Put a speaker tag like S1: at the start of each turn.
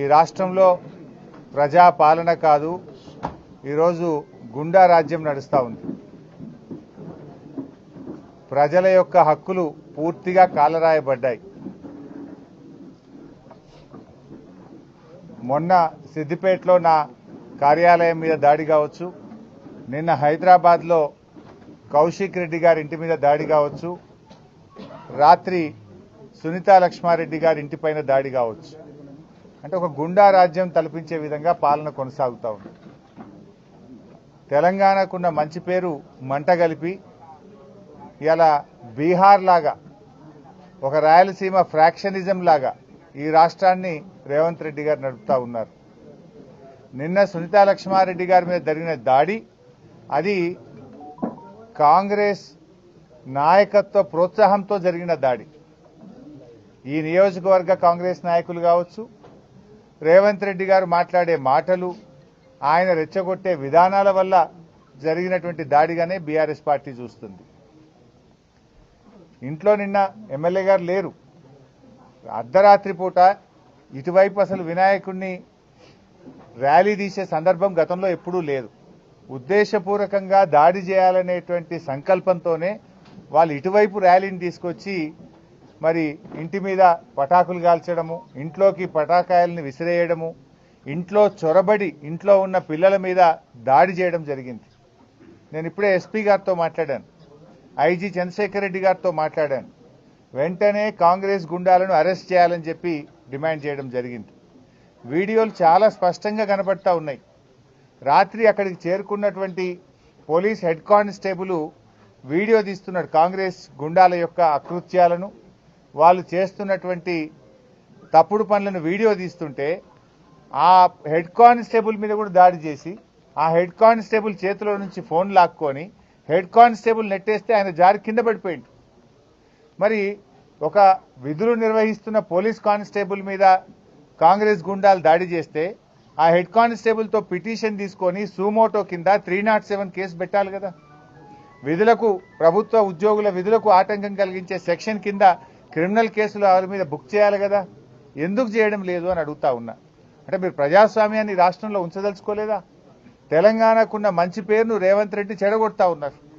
S1: ఈ రాష్ట్రంలో ప్రజా పాలన కాదు ఈరోజు గుండా రాజ్యం నడుస్తూ ఉంది. ప్రజల యొక్క హక్కులు పూర్తిగా కాలరాయబడ్డాయి. మొన్న సిద్దిపేటలో నా కార్యాలయం మీద దాడి కావచ్చు నిన్న హైదరాబాద్లో కౌశిక్ రెడ్డి గారి ఇంటి మీద దాడి కావచ్చు రాత్రి సునీతా లక్ష్మారెడ్డి గారి ఇంటిపైన దాడి కావచ్చు. అంటే ఒక గుండా రాజ్యం తలపించే విధంగా పాలన కొనసాగుతూ ఉంది. తెలంగాణకున్న మంచి పేరు మంట కలిపి ఇలా బీహార్ లాగా ఒక రాయలసీమ ఫ్రాక్షనిజం లాగా ఈ రాష్ట్రాన్ని రేవంత్ రెడ్డి గారు నడుపుతా ఉన్నారు. నిన్న సునీతా లక్ష్మారెడ్డి గారి మీద జరిగిన దాడి అది కాంగ్రెస్ నాయకత్వ ప్రోత్సాహంతో జరిగిన దాడి. ఈ నియోజకవర్గ కాంగ్రెస్ నాయకులు కావచ్చు రేవంత్ రెడ్డి గారు మాట్లాడే మాటలు ఆయన రెచ్చగొట్టే విధానాల వల్ల జరిగినటువంటి దాడిగానే బీఆర్ఎస్ పార్టీ చూస్తుంది. ఇంట్లో నిన్న ఎమ్మెల్యే గారు లేరు. అర్ధరాత్రి పూట ఇటువైపు అసలు వినాయకుడిని ర్యాలీ తీసే సందర్భం గతంలో ఎప్పుడూ లేదు. ఉద్దేశపూర్వకంగా దాడి చేయాలనేటువంటి సంకల్పంతోనే వాళ్ళు ఇటువైపు ర్యాలీని తీసుకొచ్చి మరి ఇంటి మీద పటాకులు కాల్చడము ఇంట్లోకి పటాకాయల్ని విసిరేయడము ఇంట్లో చొరబడి ఇంట్లో ఉన్న పిల్లల మీద దాడి చేయడం జరిగింది. నేను ఇప్పుడే ఎస్పీ గారితో మాట్లాడాను. ఐజీ చంద్రశేఖర్ రెడ్డి గారితో మాట్లాడాను. వెంటనే కాంగ్రెస్ గుండాలను అరెస్ట్ చేయాలని చెప్పి డిమాండ్ చేయడం జరిగింది. వీడియోలు చాలా స్పష్టంగా కనబడతా ఉన్నాయి. రాత్రి అక్కడికి చేరుకున్నటువంటి పోలీస్ హెడ్ కానిస్టేబుల్ వీడియో తీస్తున్నాడు కాంగ్రెస్ గుండాల యొక్క అకృత్యాలను. వాళ్ళు చేస్తున్నటువంటి తప్పుడు పనులను వీడియో తీస్తుంటే ఆ హెడ్ కానిస్టేబుల్ మీద కూడా దాడి చేసి ఆ హెడ్ కానిస్టేబుల్ చేతిలో నుంచి ఫోన్ లాక్కొని హెడ్ కానిస్టేబుల్ నెట్టేస్తే ఆయన జారి కింద పడిపోయింది మరి ఒక విధులు నిర్వహిస్తున్న పోలీస్ కానిస్టేబుల్ మీద కాంగ్రెస్ గుండాలు దాడి చేస్తే ఆ హెడ్ కానిస్టేబుల్తో పిటిషన్ తీసుకొని సూమోటో కింద త్రీ నాట్ సెవెన్ కేసు పెట్టాలి కదా. విధులకు ప్రభుత్వ ఉద్యోగుల విధులకు ఆటంకం కలిగించే సెక్షన్ కింద క్రిమినల్ కేసులు వారి మీద బుక్ చేయాలి కదా. ఎందుకు చేయడం లేదు అని అడుగుతా ఉన్నా. అంటే మీరు ప్రజాస్వామ్యాన్ని రాష్ట్రంలో ఉంచదలుచుకోలేదా? తెలంగాణకున్న మంచి పేరును రేవంత్ రెడ్డి చెడగొడతా ఉన్నారు.